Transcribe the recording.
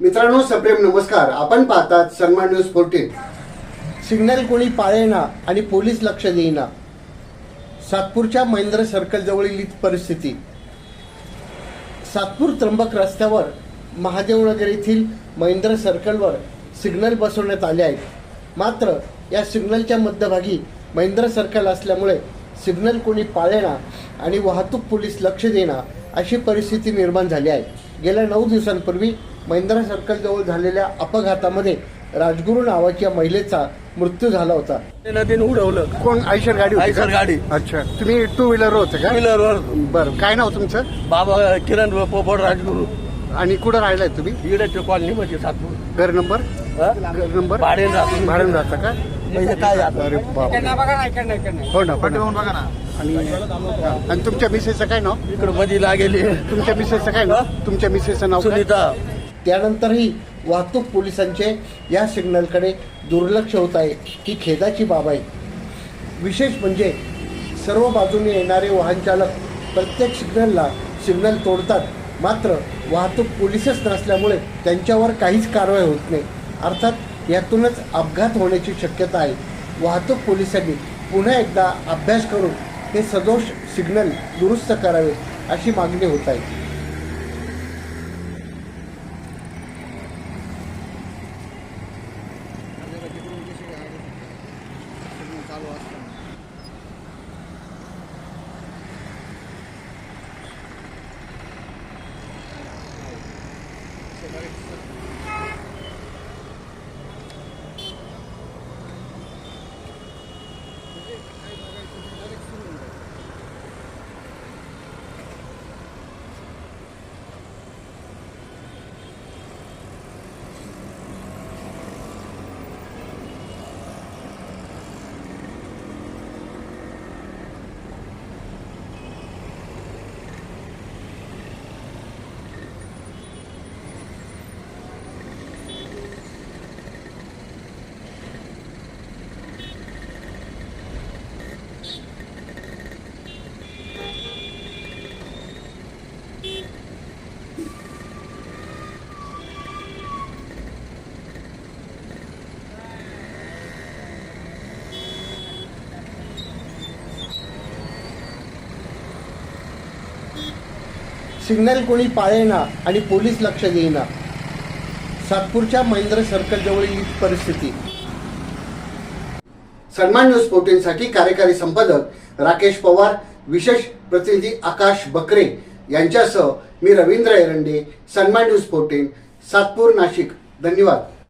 मित्रांनो सप्रेम नमस्कार. आपण पाहतात सन्मान न्यूज फोर्टीन सिग्नल कोणी पाळेना आणि पोलीस लक्ष देईना. सातपूरच्या महेंद्र सर्कल जवळील ही परिस्थिती. सातपूर त्र्यंबक रस्त्यावर महादेवनगर येथील महेंद्र सर्कलवर सिग्नल बसवण्यात आले आहेत. मात्र या सिग्नलच्या मध्यभागी महेंद्र सर्कल असल्यामुळे सिग्नल कोणी पाळेना आणि वाहतूक पोलीस लक्ष देना अशी परिस्थिती निर्माण झाली आहे. गेल्या नऊ दिवसांपूर्वी महेंद्र सर्कल जवळ झालेल्या अपघातामध्ये राजगुरू नावाच्या महिलेचा मृत्यू झाला होता. नदीने उडवलं. कोण? आयशर गाडी होती का? आयशर गाडी. अच्छा. तुम्ही टू व्हीलर होते का? व्हीलरवर बरं. काय नाव तुमचं? बाबा किरण पोपट राजगुरू. आणि कुठं राहिलाय तुम्ही? इकडे कॉलनी म्हणजे सातपूर. घर नंबर? हा? घर नंबर? राहतो. भाड्याने राहता का? म्हणजे काय आता? अरे बाप हो ना हो ना. आणि आणि तुमच्या मिसेसचं काय नाव? इकडे मध्ये लागेली. तुमच्या मिसेसचं काय नाव? तुमच्या मिसेसचं नाव काय? सुनीता. त्यानंतरही वाहतूक पोलिसांचे या सिग्नलकडे दुर्लक्ष होत आहे ही खेदाची बाब आहे. विशेष म्हणजे सर्व बाजूने येणारे वाहनचालक प्रत्येक सिग्नलला सिग्नल तोडतात मात्र वाहतूक पोलिसच नसल्यामुळे त्यांच्यावर काहीच कारवाई होत नाही. अर्थात यातूनच अपघात होण्याची शक्यता आहे. वाहतूक पोलिसांनी पुन्हा एकदा अभ्यास करून हे सदोष सिग्नल दुरुस्त करावे अशी मागणी होत आहे. सिग्नल कोणी पाळेना आणि पोलीस लक्ष देईना. सातपूरच्या महेंद्र सर्कलजवळील ही परिस्थिती. सन्मान न्यूज फोर्टीनसाठी कार्यकारी संपादक राकेश पवार विशेष प्रतिनिधी आकाश बकरे यांच्यासह मी रवींद्र एरंडे सन्मान न्यूज फोर्टीन सातपूर नाशिक. धन्यवाद.